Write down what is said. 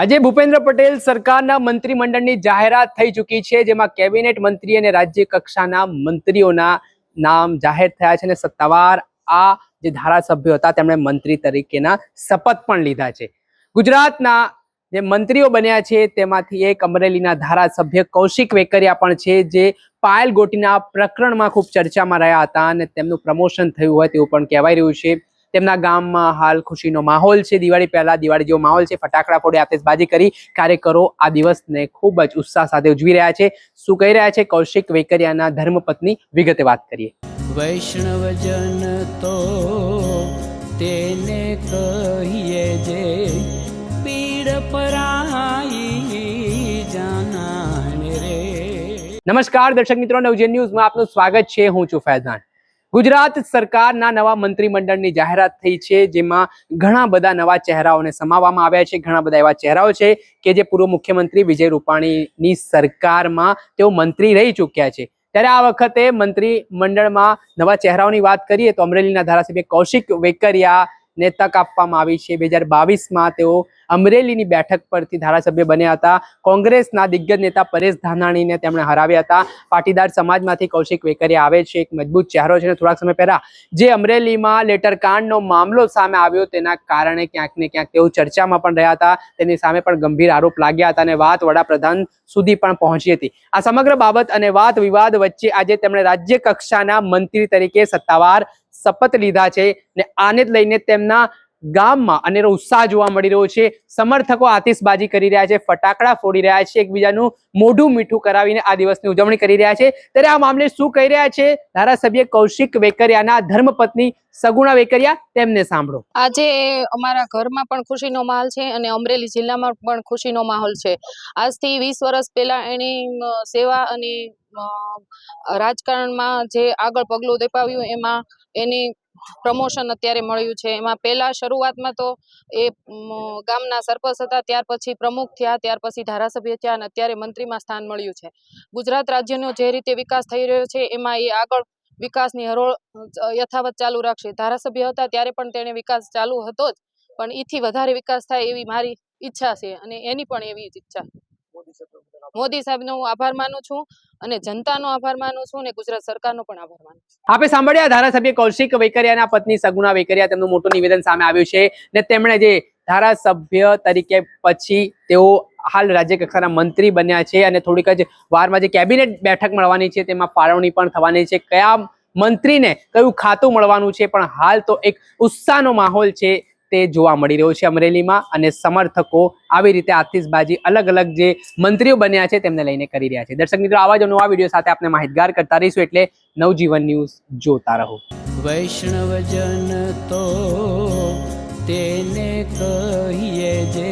આજે ભૂપેન્દ્ર પટેલ સરકારના મંત્રીમંડળની જાહેરાત થઈ ચૂકી છે, જેમાં કેબિનેટ મંત્રી અને રાજ્ય કક્ષાના મંત્રીઓના નામ જાહેર થયા છે અને સત્તાવાર આ જે ધારાસભ્યો હતા, તેમણે મંત્રી તરીકેના શપથ પણ લીધા છે. ગુજરાતના જે મંત્રીઓ બન્યા છે, તેમાંથી એક અમરેલીના ધારાસભ્ય કૌશિક વેકરિયા પણ છે, જે પાયલ ગોટીના પ્રકરણમાં ખૂબ ચર્ચામાં રહ્યા હતા અને તેમનું પ્રમોશન થયું હોય તેવું પણ કહેવાય રહ્યું છે. તેમના ગામમાં હાલ ખુશીનો માહોલ છે. દિવાળી પહેલા દિવાળી જેવો માહોલ છે. ફટાકડા ફોડી આતશબાજી કરી કાર્યકરો આ દિવસને ખૂબ જ ઉત્સાહ સાથે ઉજવી રહ્યા છે. શું કહી રહ્યા છે? કૌશિક વેકરિયાના ધર્મપત્ની વિગતે વાત કરીએ. વૈષ્ણવજન તો તેને કહીએ જે પીડ પરાઈ જાના રે. નમસ્કાર દર્શક મિત્રો નવજન ન્યૂઝમાં આપનું સ્વાગત છે. હું છું ફૈઝાન. ગુજરાત સરકારના નવા મંત્રીમંડળની જાહેરાત થઈ છે, જેમાં ઘણા બધા નવા ચહેરાઓને સમાવવામાં આવ્યા છે. ઘણા બધા એવા ચહેરાઓ છે કે જે પૂર્વ મુખ્યમંત્રી વિજય રૂપાણીની સરકારમાં તેઓ મંત્રી રહી ચૂક્યા છે. ત્યારે આ વખતે મંત્રીમંડળમાં નવા ચહેરાઓની વાત કરીએ તો અમરેલીના ધારાસભ્ય કૌશિક વેકરિયા ને તક આપવામાં આવી છે. બે હજાર બાવીસમાં તેઓ અમરેલીની બેઠક પરથી ધારાસભ્ય બન્યા હતા. કોંગ્રેસના દિગ્ગજ નેતા પરેશ ધાનાણીને તેમણે હરાવ્યા હતા. પાટીદાર સમાજમાંથી કૌશિક વેકરિયા આવે છે. એક મજબૂત ચહેરો છે થોડાક સમય પહેલા જે અમરેલીમાં લેટરકાંડનો મામલો સામે આવ્યો તેના કારણે ક્યાંક ને ક્યાંક તેઓ ચર્ચામાં પણ રહ્યા હતા. તેની સામે પણ ગંભીર આરોપ લાગ્યા હતા અને વાત વડાપ્રધાન સુધી પણ પહોંચી હતી. આ સમગ્ર બાબત અને વાત વિવાદ વચ્ચે આજે તેમણે રાજ્ય કક્ષાના મંત્રી તરીકે સત્તાવાર શપથ લીધા છે ને આને જ લઈને તેમના ગામમાં અનેરો ઉત્સાહ જોવા મળી રહ્યો છે. સમર્થકો આતિશબાજી કરી રહ્યા છે, ફટાકડા ફોડી રહ્યા છે, એકબીજાનું મોઢું મીઠું કરાવીને આ દિવસની ઉજવણી કરી રહ્યા છે. ત્યારે આ મામલે શું કહી રહ્યા છે? ધારાસભ્ય કૌશિક વેકરિયાના ધર્મપત્ની સગુણા વેકરિયા, તેમને સાંભળો. આજે અમારા ઘરમાં પણ ખુશીનો માહોલ છે અને અમરેલી જિલ્લામાં પણ ખુશીનો માહોલ છે. આજથી વીસ વર્ષ પહેલા એની સેવા અને રાજકારણમાં જે આગળ પગલું દેપાવ્યું એમાં એની પ્રમોશન અત્યારે મળ્યું છે. એમાં પહેલા શરૂઆતમાં તો એ ગામના સરપંચ હતા, ત્યાર પછી પ્રમુખ થયા, ત્યાર પછી ધારાસભ્ય થયા અને અત્યારે મંત્રીમાં સ્થાન મળ્યું છે. ગુજરાત રાજ્યનો જે રીતે વિકાસ થઈ રહ્યો છે, એમાં એ આગળ વિકાસની હરોળ યથાવત ચાલુ રાખશે. ધારાસભ્ય હતા ત્યારે પણ તેણે વિકાસ ચાલુ હતો જ, પણ એથી વધારે વિકાસ થાય એવી મારી ઈચ્છા છે અને એની પણ એવી જ ઈચ્છા. મોદી સાહેબનો હું આભાર માનું છું અને જનતાનો આભાર માનું છું અને ગુજરાત સરકારનો પણ આભાર માનું છું. આપે સાંભળ્યા ધારાસભ્ય કૌશિક વેકરિયાના પત્ની સગુણા વેકરિયા તેમનું મોટું નિવેદન સામે આવ્યું છે ને તેમણે જે ધારાસભ્ય તરીકે પછી તેઓ હાલ રાજ્ય કક્ષાના મંત્રી બન્યા છે અને થોડીક જ વારમાં જે કેબિનેટ બેઠક મળવાની છે તેમાં ફાળવણી પણ થવાની છે. કયા મંત્રીને કયું ખાતું મળવાનું છે પણ હાલ તો એક ઉત્સાહનો માહોલ છે તે જોવા મળી રહ્યો છે અમરેલીમાં અને સમર્થકો આવી રીતે આતિશબાજી અલગ અલગ જે મંત્રીઓ બન્યા છે તેમને લઈને કરી રહ્યા છે. દર્શક મિત્રો, આવા જ નવા વીડિયો સાથે આપણે માહિતગાર કરતા રહીશું એટલે નવજીવન ન્યૂઝ જોતા રહો. વૈષ્ણવજન તો તેને કહીએ જે